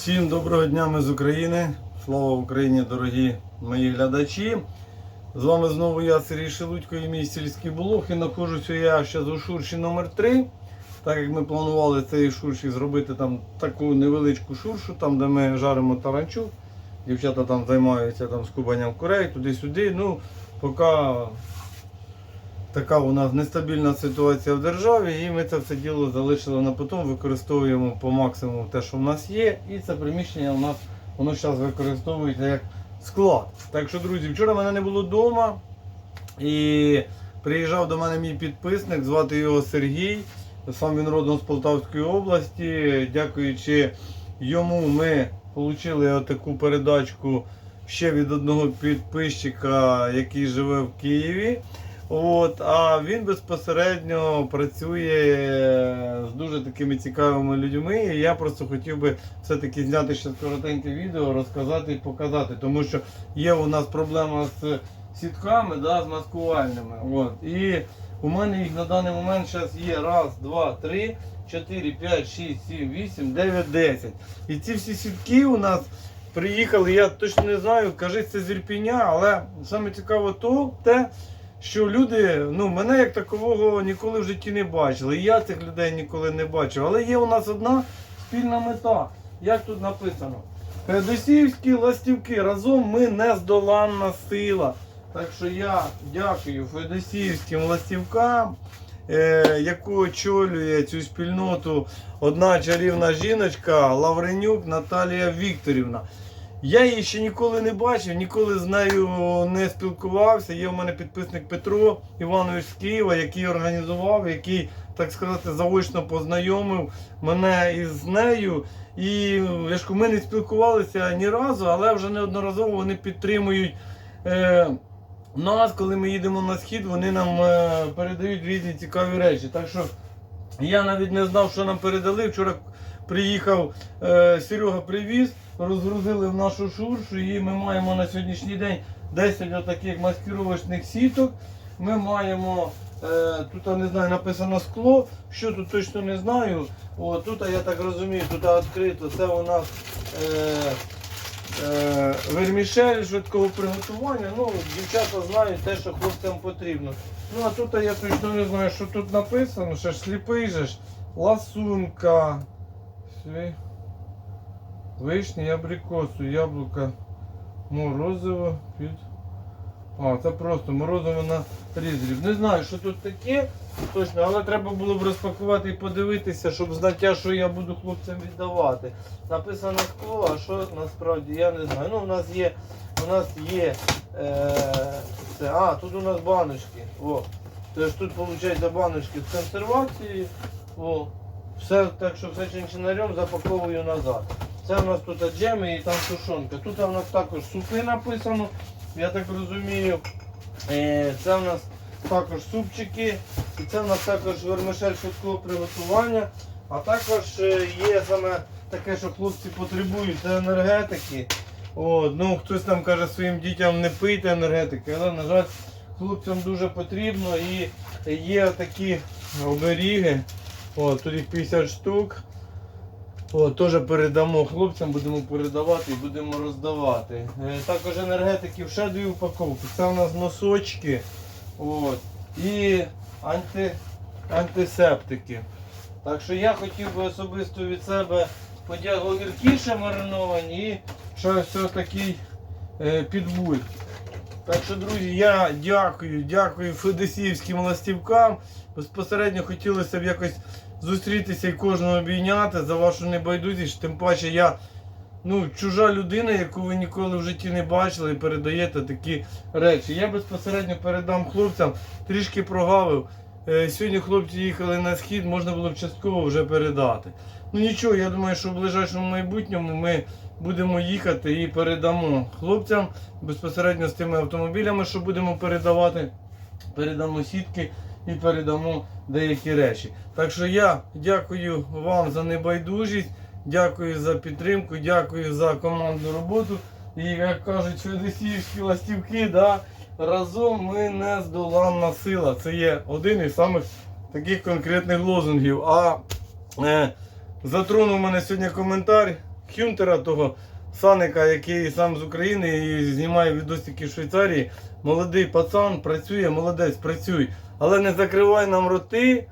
Всім доброго дня ми з України. Слава Україні, дорогі мої глядачі. З вами знову я, Сергій Шелудько і мій сільський блог. І знаходжуся я ще у шурші номер 3 Так як ми планували цей шурші зробити там таку невеличку шуршу, там де ми жаримо таранчук. Дівчата там займаються там скубанням курей, туди-сюди. Ну, поки така у нас нестабільна ситуація в державі, і ми це все діло залишили на потом, використовуємо по максимуму те, що в нас є, і це приміщення у нас воно зараз використовується як склад. Так що, друзі, вчора мене не було вдома і приїжджав до мене мій підписник, звати його Сергій. Сам він родом з Полтавської області. Дякуючи йому, ми отримали таку передачку ще від одного підписчика, який живе в Києві. От, а він безпосередньо працює з дуже такими цікавими людьми. І я просто хотів би все-таки зняти ще коротеньке відео, розказати і показати. Тому що є у нас проблема з сітками, да, з маскувальними. От. І у мене їх на даний момент зараз є раз, два, три, чотири, п'ять, шість, сім, вісім, дев'ять, десять. І ці всі сітки у нас приїхали, я точно не знаю, кажуть, це з Ірпіня, але саме цікаво то, те, що люди, ну мене як такового ніколи в житті не бачили. І я цих людей ніколи не бачив. Але є у нас одна спільна мета. Як тут написано? Федосіївські ластівки разом ми нездоланна сила. Так що я дякую Федосіївським ластівкам, е, яку очолює цю спільноту одна чарівна жіночка Лавренюк Наталія Вікторівна. Я її ще ніколи не бачив, ніколи з нею не спілкувався. Є в мене підписник Петро Іванович з Києва, який організував, який, так сказати, заочно познайомив мене із нею. І я ж ми не спілкувалися ні разу, але вже неодноразово вони підтримують. Е, нас, коли ми їдемо на схід, вони нам е, передають різні цікаві речі. Так що я навіть не знав, що нам передали. Вчора приїхав е, Серега привіз, розгрузили в нашу шуршу і ми маємо на сьогоднішній день 10 отаких маскировочних сіток. Ми маємо, е, тут не знаю, написано скло, що тут точно не знаю. О, тут я так розумію, тут відкрито, це у нас е, е, вермішель швидкого приготування. Ну, дівчата знають те, що хлопцям потрібно. Ну а тут я точно не знаю, що тут написано, ще ж сліпий же ж. Ласунка. Сві- Вишні, абрикосу, яблука, морозиво під. А, це просто морозиво на різрів. Не знаю, що тут таке точно, але треба було б розпакувати і подивитися, щоб знаття, що я буду хлопцям віддавати. Написано скло, а що насправді я не знаю. Ну, у нас є, у нас є е, це, а, тут у нас баночки. О. Тож тут виходить баночки з консервацією. О. Все, так що все чинчинарем запаковую назад. Це у нас тут джеми і там тушонка. Тут у нас також супи написано, я так розумію. Е, Це у нас також супчики. І це у нас також вермишель швидкого приготування. А також е, є саме таке, що хлопці потребують, це енергетики. От, ну, Хтось там каже своїм дітям не пийте енергетики, але, на жаль, хлопцям дуже потрібно і є такі оберіги. От, тут їх 50 штук. От, теж передамо хлопцям, будемо передавати і будемо роздавати. Е, також енергетики ще дві упаковки. Це у нас носочки. От, і анти, антисептики. Так що я хотів би особисто від себе подякувати гіркіше мариновані і ще ось такий е, підбуль. Так що, друзі, я дякую, дякую Федосіївським ластівкам. Безпосередньо хотілося б якось зустрітися і кожного обійняти за вашу небайдужість. Тим паче я ну, чужа людина, яку ви ніколи в житті не бачили, і передаєте такі речі. Я безпосередньо передам хлопцям, трішки прогавив. Е, Сьогодні хлопці їхали на схід, можна було б частково вже передати. Ну нічого, я думаю, що в ближайшому майбутньому ми будемо їхати і передамо хлопцям безпосередньо з тими автомобілями, що будемо передавати. Передамо сітки і передамо деякі речі. Так що я дякую вам за небайдужість, дякую за підтримку, дякую за командну роботу. І як кажуть, федосіївські ластівки, да, разом ми не здоланна сила. Це є один із самих таких конкретних лозунгів. А е, затронув мене сьогодні коментар Хюнтера, того Саника, який сам з України і знімає відосики в Швейцарії. Молодий пацан працює, молодець, працюй. Але не закривай нам роти,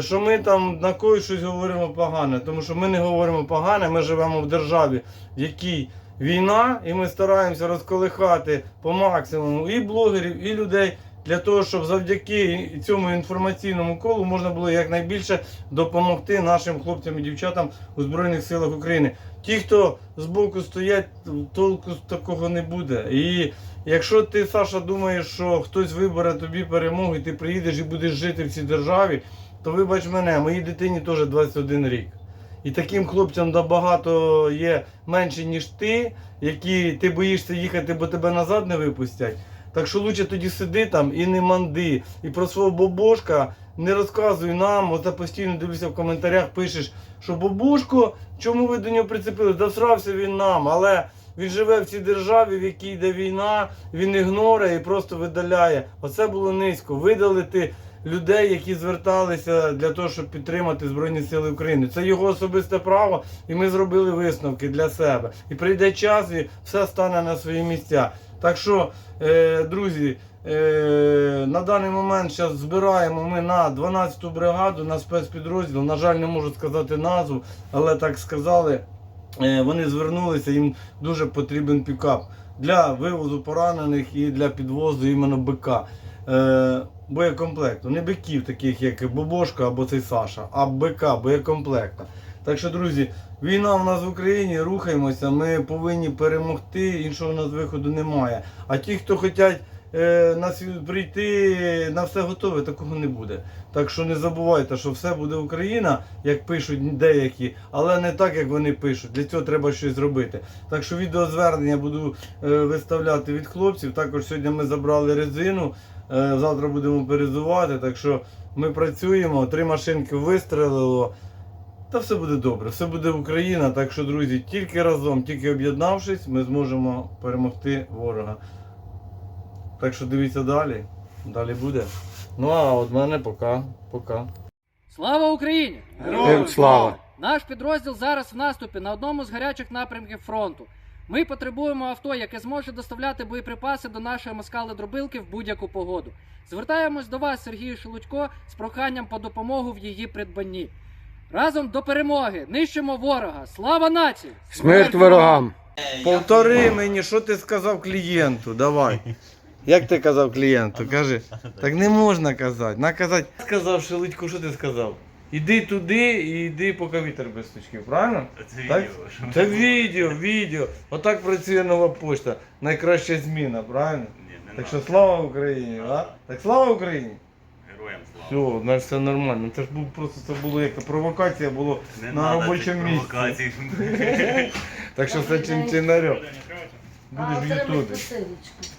що ми там на когось щось говоримо погане. Тому що ми не говоримо погане, ми живемо в державі, в якій війна, і ми стараємося розколихати по максимуму і блогерів, і людей. Для того, щоб завдяки цьому інформаційному колу можна було якнайбільше допомогти нашим хлопцям і дівчатам у Збройних силах України. Ті, хто збоку стоять, толку такого не буде. І якщо ти, Саша, думаєш, що хтось вибере тобі перемогу, і ти приїдеш і будеш жити в цій державі, то вибач мене, моїй дитині теж 21 рік. І таким хлопцям набагато є менше, ніж ти, які ти боїшся їхати, бо тебе назад не випустять. Так що лучше тоді сиди там і не манди. І про свого бобошка не розказуй нам, оце постійно дивлюся в коментарях, пишеш, що бобушко, чому ви до нього прицепили? Досрався він нам, але він живе в цій державі, в якій йде війна, він ігнорує і просто видаляє. Оце було низько. Видалити людей, які зверталися для того, щоб підтримати Збройні Сили України. Це його особисте право, і ми зробили висновки для себе. І прийде час, і все стане на свої місця. Так що, е, друзі, е, на даний момент зараз збираємо ми на 12-ту бригаду, на спецпідрозділ. На жаль, не можу сказати назву, але так сказали. Е, вони звернулися, їм дуже потрібен пікап для вивозу поранених і для підвозу іменно БК. Е, боєкомплекту. Не биків, таких як Бобошка або цей Саша, а БК, боєкомплекта. Так що, друзі, війна в нас в Україні, рухаємося, ми повинні перемогти, іншого у нас виходу немає. А ті, хто хочуть е, нас прийти на все готове, такого не буде. Так що не забувайте, що все буде Україна, як пишуть деякі, але не так, як вони пишуть. Для цього треба щось зробити. Так що відеозвернення буду е, виставляти від хлопців. Також сьогодні ми забрали резину. Е, Завтра будемо перезувати. Так що ми працюємо, три машинки вистрелило. Та все буде добре, все буде Україна. Так що, друзі, тільки разом, тільки об'єднавшись, ми зможемо перемогти ворога. Так що дивіться далі. Далі буде. Ну а от мене пока. Пока. Слава Україні! Героям слава! Наш підрозділ зараз в наступі на одному з гарячих напрямків фронту. Ми потребуємо авто, яке зможе доставляти боєприпаси до нашої москали дробилки в будь-яку погоду. Звертаємось до вас, Сергію Шелудько, з проханням по допомогу в її придбанні. Разом до перемоги! Нищимо ворога! Слава нації! Смерть ворогам! Повтори мені, що ти сказав клієнту. Давай. Як ти казав клієнту? Кажи. Так не можна казати. Наказати. Сказав Шелудько, що ти сказав? Іди туди і йди, поки вітер без стучків, правильно? Це Так? відео. що ми- Це відео, відео. Отак працює нова пошта. Найкраща зміна, правильно? Ні, не Так надо. що слава Україні, а? Так слава Україні! Героям слава. Все, значить все нормально. Це ж був просто це було як провокація було Не на надо робочому місці. провокацій. Так що все чин-чинарем. Будеш в Ютубі.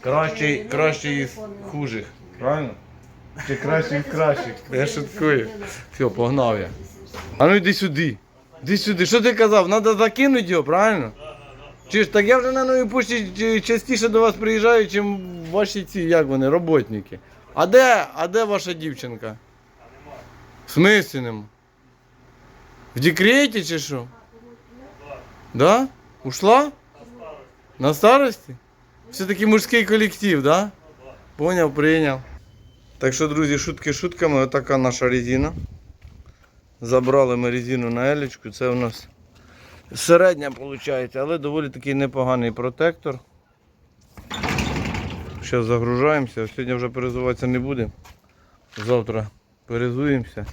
Кращий, кращий із хужих. Правильно? Чи кращий із кращих. Я шуткую. Все, погнав я. А ну йди сюди. Іди сюди. Що ти казав? Надо закинути його, правильно? Чи ж так я вже на новій пошті частіше до вас приїжджаю, чим ваші ці, як вони, роботники. А де, а де ваша дівчинка? В смислі нема? В декреті чи що? Да? Ушла? На старості? Все-таки мужський колектив, да? Поняв, прийняв. Так що, друзі, шутки шутками, отака наша резина. Забрали ми резину на елічку, Це у нас середня виходить, але доволі такий непоганий протектор. Зараз загружаємося. Сьогодні вже перезуватися не будемо. Завтра перезуємося.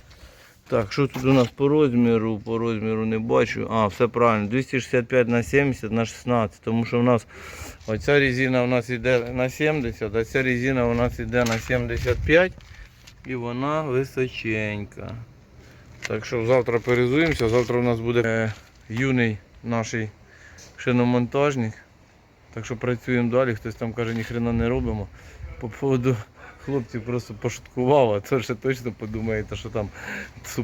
Так, що тут у нас по розміру? По розміру не бачу. А, все правильно. 265 на 70 на 16. Тому що в нас оця резина у нас йде на 70, а ця резина у нас йде на 75 і вона височенька. Так що завтра перезуємося. Завтра у нас буде е, юний наш шиномонтажник. Так що працюємо далі. Хтось там каже, ніхрена не робимо. По поводу хлопців просто пошуткував, а це ще точно подумаєте, що там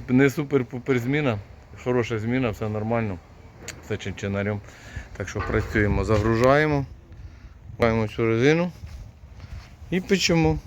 не супер-пупер зміна. Хороша зміна, все нормально. Все чинчинарем. Так що працюємо, загружаємо, маємо цю резину і печемо.